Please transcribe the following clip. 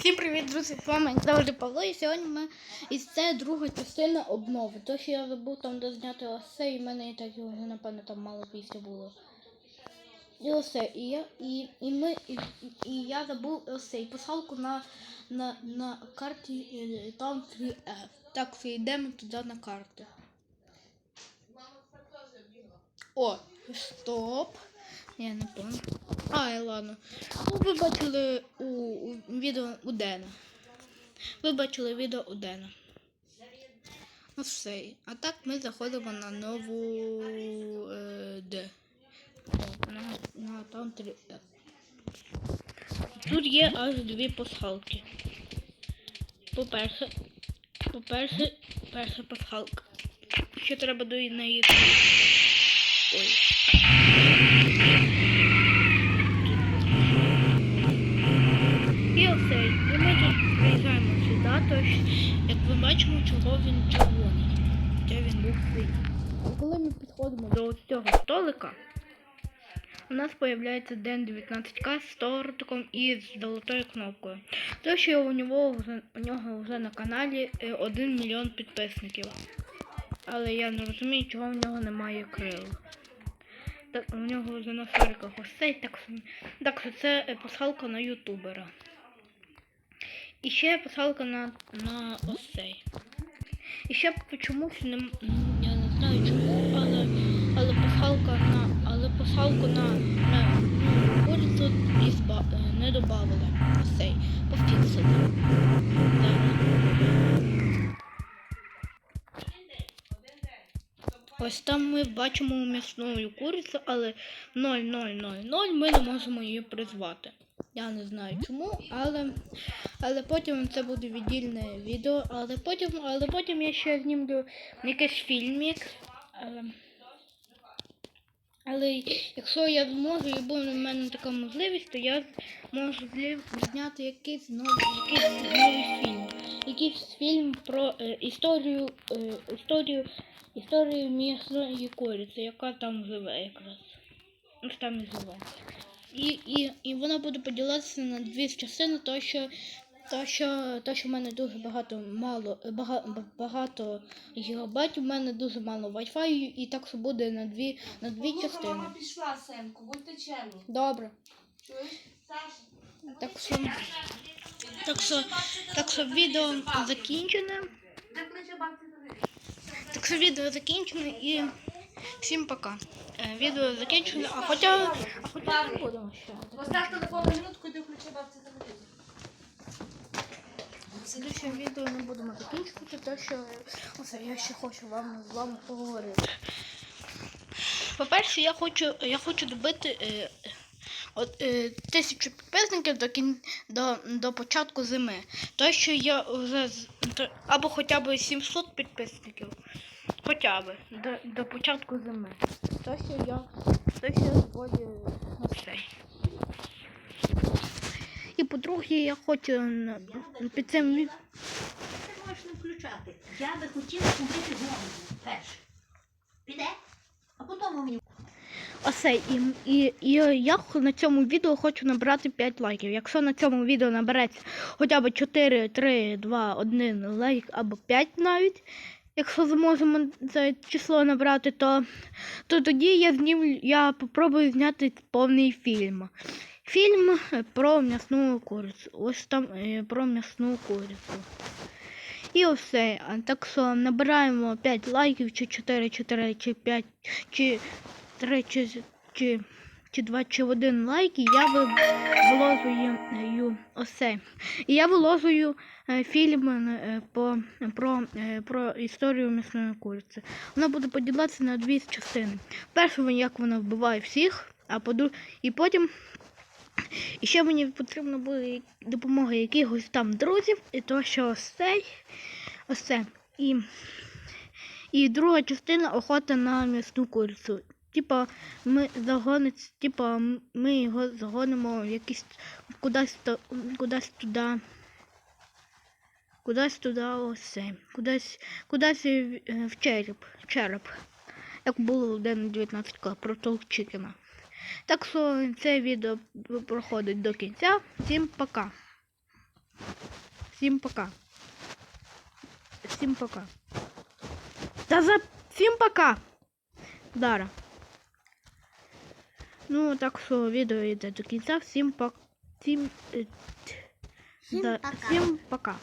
Всім привіт, друзі! З вами завжди Павло, і сьогодні ми і це друга частина обнови. То, що я забув там де зняти осе, і в мене і так його напевно там мало місця було. І осе, і я, і, і ми, і, і- і я забув осе, і пасхалку на, на, на карті е, там 3F. Так, що йдемо туди на карту. О, стоп. Я не помню. А, і ладно. Ну, ви бачили у, у відео у Дена. Ви бачили відео у Дена. Ну все. А так ми заходимо на нову е? О, На, на там 3 Тут є аж дві пасхалки. По-перше, по-перше, перша пасхалка. Ще треба до неї. Ой. Оцей. І ми тут приїжджаємо сюди, тож, як ми бачимо, чого він червоний. Хоча він був синій. Коли ми підходимо до цього столика, у нас з'являється ден 19К з тортиком і з золотою кнопкою. То, що у нього вже, у нього вже на каналі 1 мільйон підписників. Але я не розумію, чого в нього немає крил. Так, у нього вже на шариках ось цей, так, так що це е, пасхалка на ютубера. І ще пасхалка на, на ось цей. І ще чомусь не я не знаю чому, але але пасхалка на але пасхалку на, на і зба, е, не додавали. Ось цей. Пофіксили. Ось там ми бачимо м'ясну курицю, але 0000 ми не можемо її призвати. Я не знаю чому, але, але потім це буде віддільне відео, але потім, але потім я ще знімлю якийсь фільмік. Але, але якщо я зможу і буде в мене така можливість, то я можу зняти якийсь новий, якийсь новий фільм. Якийсь фільм про е, історію, е, історію, історію м'ясної куриці, яка там живе якраз. Ось там і живе. І, і, і вона буде поділитися на дві частини, то що, то, що, то, що в мене дуже багато мало багато, багато гігабайтів, в мене дуже мало Wi-Fi, і так що буде на дві, на дві Слухай, частини. мама пішла, синку, будьте чемні. Добре. Чуєш? Саша, Так що, так що, так що відео закінчене. Так що відео закінчене і всім пока. Е, відео закінчене, а хоча, а хоча не будемо ще. Постав телефон на минутку, йди включи бабці телевізор. Слідче відео не будемо закінчувати, тому що оце я ще хочу вам з вами поговорити. По-перше, я хочу, я хочу добити е, от, е, тисячу підписників до, кін, до, до початку зими. То, що я вже або хоча б 700 підписників. Хоча б до, до початку зими. То, що я, то, що я згоді оце. І по-друге, я хочу на- під цим Ти можеш не включати. Я би хотіла купити голову перше. Піде? А потім мені. Оце, і, і, і я на цьому відео хочу набрати 5 лайків. Якщо на цьому відео набереться хоча б 4, 3, 2, 1 лайк або 5 навіть, якщо зможемо це число набрати, то, то тоді я знімлю, я попробую зняти повний фільм. Фільм про м'ясну курицю. Ось там е, про м'ясну курицю. І все. Так що набираємо 5 лайків, чи 4, 4, чи 5, чи 3, чи, чи, чи 2, чи 1 лайк, і я ви- виложую е. І я виложую е, фільм е, по, про, е, про історію м'ясної куриці. Вона буде поділятися на дві частини. Перше, як вона вбиває всіх, а поду... і потім. І ще мені потрібно буде допомога якихось там друзів, і то, що ось це. І, і друга частина охота на м'ясну курицю. Типа ми загонить, типа ми його загонимо в якийсь кудись кудись туди. Кудись туди ось це. Кудись, кудись е, в череп. череп. Як було в день 19 про Толчикіна. Так що це відео проходить до кінця. Всім пока. Всім пока. Всім пока. Та за всім пока. Дара. Ну, так що відео йде до кінця. Всім пока. Всім, е, Всім да, пока. всім пока.